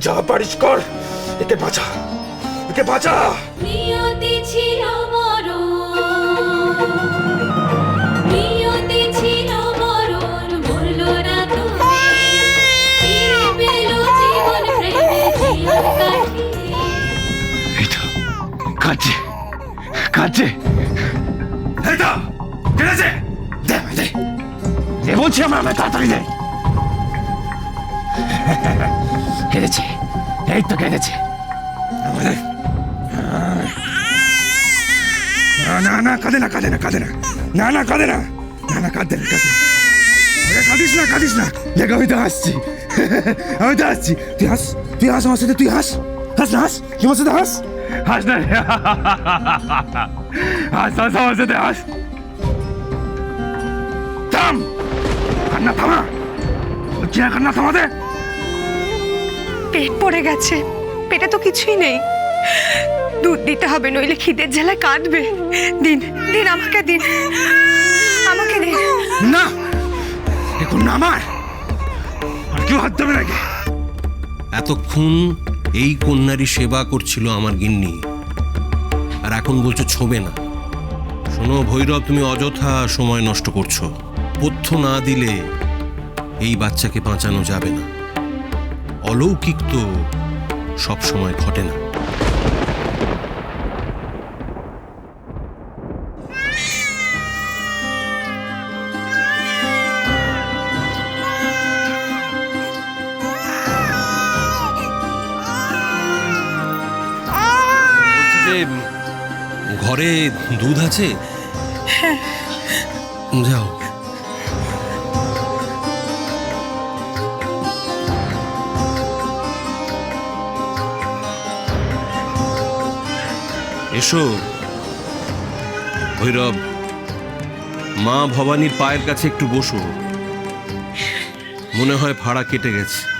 যা পারিস কর। একে বাঁচা একে বাঁচা। নিয়তি ছিল কাঁদছে কাঁদছে। দে দে। দে বলছি আমরা তাড়াতাড়ি দে। কেঁদেছে। এই তো কেঁদেছে। না না কাঁদে না কাঁদে না কাঁদে না। না না কাঁদে না। না না কাঁদে না কাঁদে কাঁদিস না কাঁদিস না। দেখ আমি তো হাসছি। আমি তো হাসছি। তুই হাস তুই হাস আমার সাথে তুই হাস। হাস না হাস। তুই আমার সাথে হাস? হাস না। হাস হাস আমার সাথে হাস। থাম! কান্না থামা। বলছি না কান্না থামাতে। পেট পড়ে গেছে। পেটে তো কিছুই নেই। দুধ দিতে হবে নইলে খিদের জ্বালায় কাঁদবে। দিন দিন আমাকে দিন। আমাকে দিন। না! এখন না আমার? আর কেউ হাত দেবে নাকি? এতক্ষণ এই কন্যারই সেবা করছিল আমার গিন্নি। আর এখন বলছো ছোবে না। শোনো ভৈরব তুমি অযথা সময় নষ্ট করছ। পথ্য না দিলে এই বাচ্চাকে বাঁচানো যাবে না। অলৌকিক তো সবসময় ঘটে না। ঘরে দুধ আছে? যাও। এসো। ভৈরব মা ভবানীর পায়ের কাছে একটু বসো। মনে হয় ভাড়া কেটে গেছে।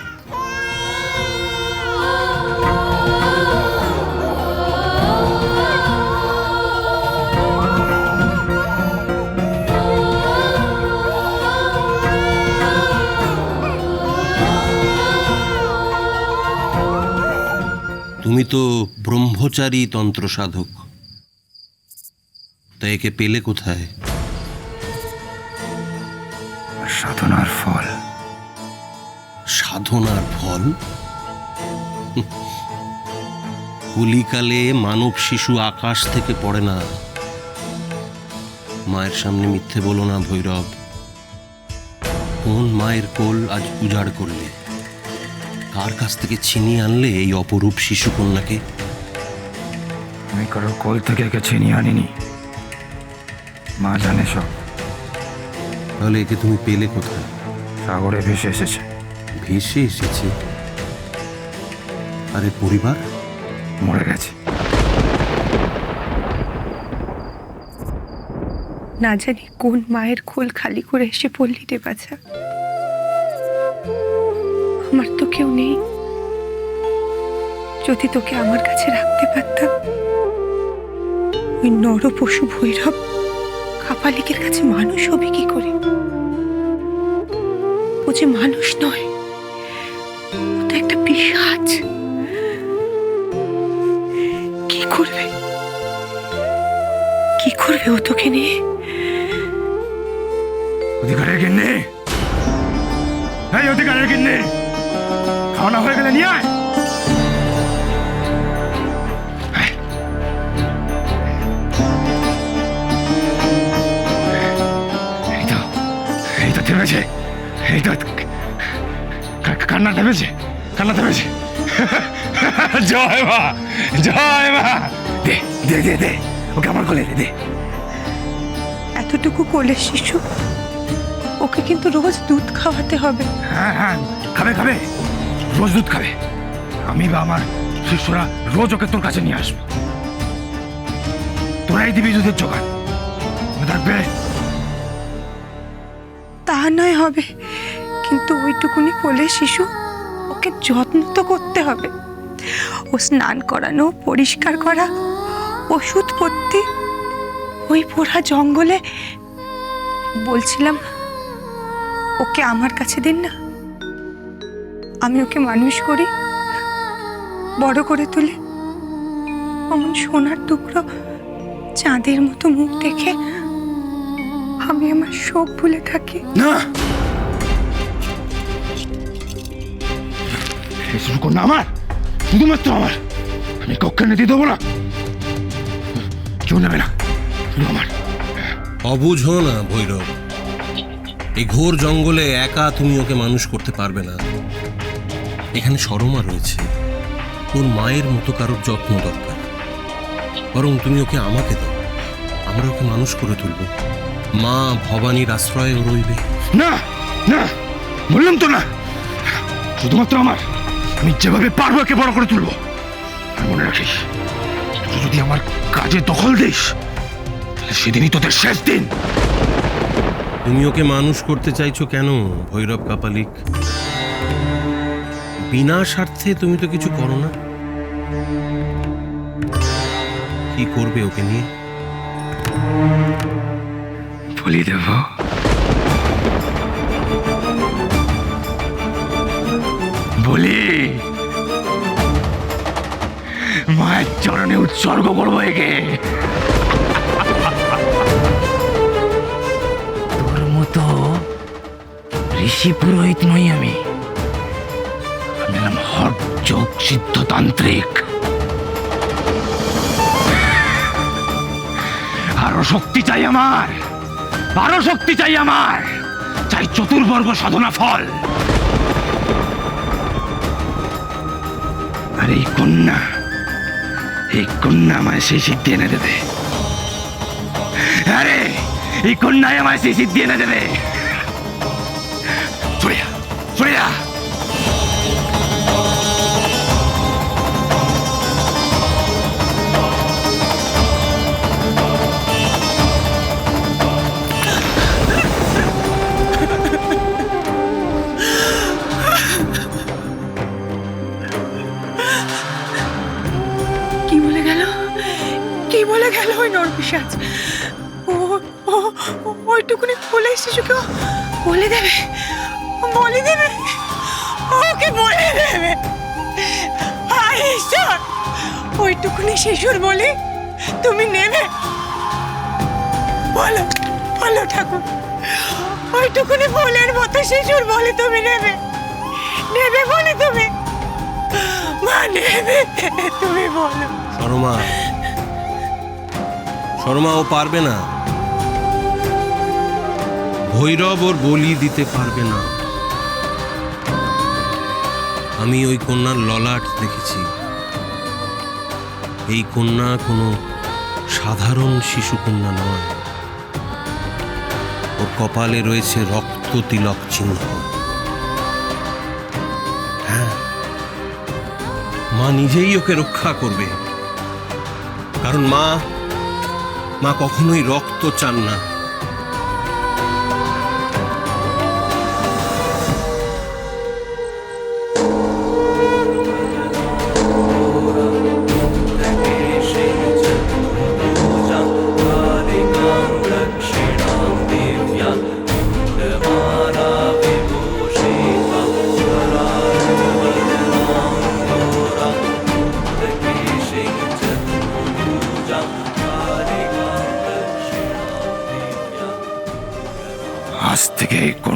তুমি তো ব্রহ্মচারী তন্ত্র সাধক তাই একে পেলে কোথায়? সাধনার ফল। সাধনার ফল? হুঁ। কলিকালে মানব শিশু আকাশ থেকে পড়ে না। মায়ের সামনে মিথ্যে বলো না ভৈরব। কোন মায়ের কোল আজ উজাড় করলে? কার কাছ থেকে ছিনিয়ে আনলে এই অপরূপ শিশু কন্যাকে আমি কারোর কোল থেকে একে ছিনিয়ে আনিনি। মা জানে সব। তাহলে একে তুমি পেলে কোথায়? সাগরে ভেসে এসেছে। ভেসে এসেছে? আরে পরিবার? মরে গেছে। না জানি কোন মায়ের খোল খালি করে এসে পড়লি রে বাছা। আমার তো কেউ নেই। যদি তোকে আমার কাছে রাখতে পারতাম, ওই নর পশু ভৈরব কাপালিকের কাছে মানুষ হবে কি করে? ও যে মানুষ নয়, ও তো একটা পিসাচ কি করবে? কি করবে ও তোকে নিয়ে? অধিকারের গিন্নি! খাওয়ানো হয়ে গেলে নিয়ে আয় আয়। এই তো এই তো থেমেছে। এই তো কান্না থেমেছে কান্না থেমেছে। জয় মা জয় মা। দে দে দে দে ওকে আমার কোলে দে এতটুকু কোলের শিশু ওকে কিন্তু রোজ দুধ খাওয়াতে হবে। হ্যাঁ হ্যাঁ খাবে খাবে। রোজ দুধ খাবে। আমি বা আমার শিষ্যরা রোজ ওকে তোর কাছে নিয়ে আসব। তোরাই দিবি দুধের জোগান। থাকবে তা নয় হবে। কিন্তু ওইটুকুনি কোলের শিশু ওকে যত্ন তো করতে হবে। ও স্নান করানো, পরিষ্কার করা, ওষুধ পত্তি ওই পোড়া জঙ্গলে বলছিলাম, ওকে আমার কাছে দিন না। আমি ওকে মানুষ করি বড় করে তুলে অমন সোনার টুকরো চাঁদের মতো মুখ দেখে আমি আমার শোক ভুলে থাকি। না! শুরু কর না আমার! শুধুমাত্র আমার! আমি কক্ষে নিতে দেবো না। কেউ নেবে না। শুধু আমার। অবুঝো না ভৈরব। এই ঘোর জঙ্গলে একা তুমি ওকে মানুষ করতে পারবে না। এখানে সরমা রয়েছে। ওর মায়ের মতো কারোর যত্ন দরকার। বরং তুমি ওকে আমাকে দাও। আমরা ওকে মানুষ করে তুলব। মা ভবানীর আশ্রয়ে রইবে। না না বললাম তো না। শুধুমাত্র আমার। আমি যেভাবে পারব একে বড় করে তুলবো। মনে রাখিস তুই যদি আমার কাজে দখল দিস তাহলে সেদিনই তোদের শেষ দিন। তুমি ওকে মানুষ করতে চাইছো কেন ভৈরব কাপালিক? বিনা স্বার্থে তুমি তো কিছু করো না। কি করবে ওকে নিয়ে? বলি দেব। বলি। মায়ের চরণে উৎসর্গ করব একে। তোর মতো ঋষি পুরোহিত নই আমি। হলাম হট যোগ সিদ্ধতান্ত্রিক। আরও শক্তি চাই আমার। আরও শক্তি চাই আমার। চাই চতুর্বর্গ সাধনা ফল। আর এই কন্যা এই কন্যা আমায় সেই সিদ্ধি এনে দেবে। আরে, এই কন্যাই আমায় সেই সিদ্ধি এনে দেবে। সরে যা বলে দেবে? বলে দেবে? ওকে বলে দেবে? হায় ঈশ্বর, ওইটুকুনি শিশুর বলি তুমি নেবে? বলো বলো ঠাকুর। ওইটুকুনি বলের মতো শিশুর বলে তুমি নেবে? নেবে বলে তুমি? মা, নেবে। তুমি বলো। শর্মা শর্মা ও পারবে না। ভৈরব ওর বলি দিতে পারবে না। আমি ওই কন্যার ললাট দেখেছি। এই কন্যা কোনো সাধারণ শিশু কন্যা নয়। ওর কপালে রয়েছে রক্ত তিলক চিহ্ন। হ্যাঁ মা নিজেই ওকে রক্ষা করবে। কারণ মা মা কখনোই রক্ত চান না।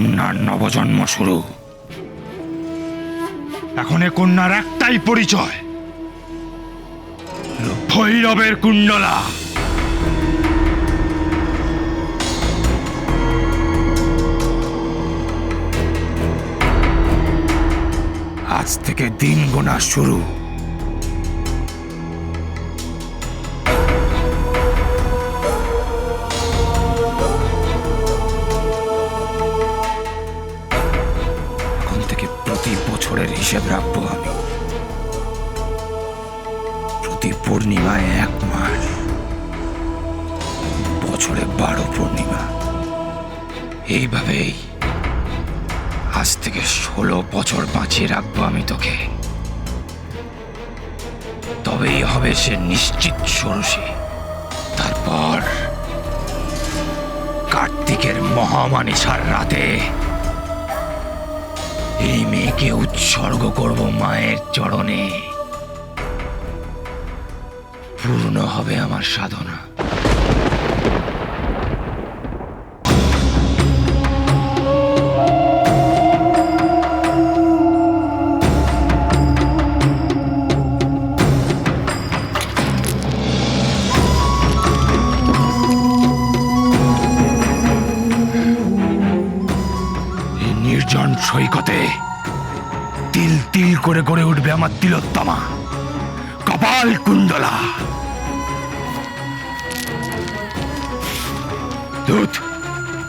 কন্যার নবজন্ম শুরু। এখন এ কন্যার একটাই পরিচয়। ভৈরবের কুণ্ডলা। আজ থেকে দিন গোনা শুরু। হিসেব রাখব আমি। প্রতি পূর্ণিমায় এক মাস। বছরে বারো পূর্ণিমা। এইভাবেই আজ থেকে ষোলো বছর বাঁচিয়ে রাখব আমি তোকে। তবেই হবে সে নিশ্চিত ষোড়শী তারপর কার্তিকের মহামানিসার রাতে এই মেয়েকে উৎসর্গ করব মায়ের চরণে। পূর্ণ হবে আমার সাধনা। নির্জন সৈকতে তিল তিল করে গড়ে উঠবে আমার তিলোত্তমা। কপাল কুণ্ডলা দূত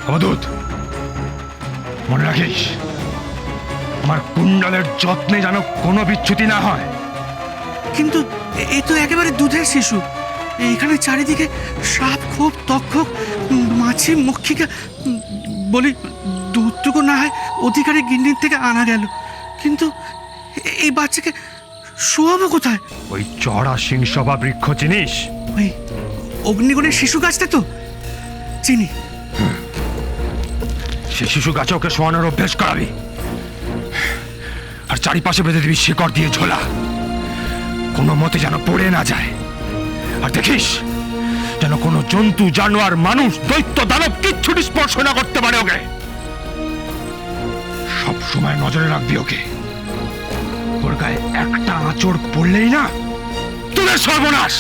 অবদূত মনে রাখিস, আমার কুণ্ডলের যত্নে যেন কোনো বিচ্যুতি না হয়। কিন্তু এ- তো একেবারে দুধের শিশু। এইখানে চারিদিকে সাপ খুব তক্ষক মাছি, মক্ষিকা বলি দুধটুকু না হয় অধিকারী গিন্নির থেকে আনা গেল। কিন্তু এই বাচ্চাকে শোয়াবো কোথায়? ওই চড়া সিংসভা বৃক্ষ চিনিস? ওই অগ্নিগুণের শিশু গাছটা তো। চিনি। সে শিশু গাছে ওকে শোয়ানোর অভ্যেস করাবি। আর চারিপাশে বেঁধে দিবি শিকড় দিয়ে ঝোলা। কোনো মতে যেন পড়ে না যায়। আর দেখিস যেন কোনো জন্তু জানোয়ার মানুষ দৈত্য দানব কিচ্ছুটি স্পর্শ না করতে পারে ওকে। সব সময় নজরে রাখবি ওকে। ওর গায়ে একটা আঁচড় পড়লেই না তোদের সর্বনাশ!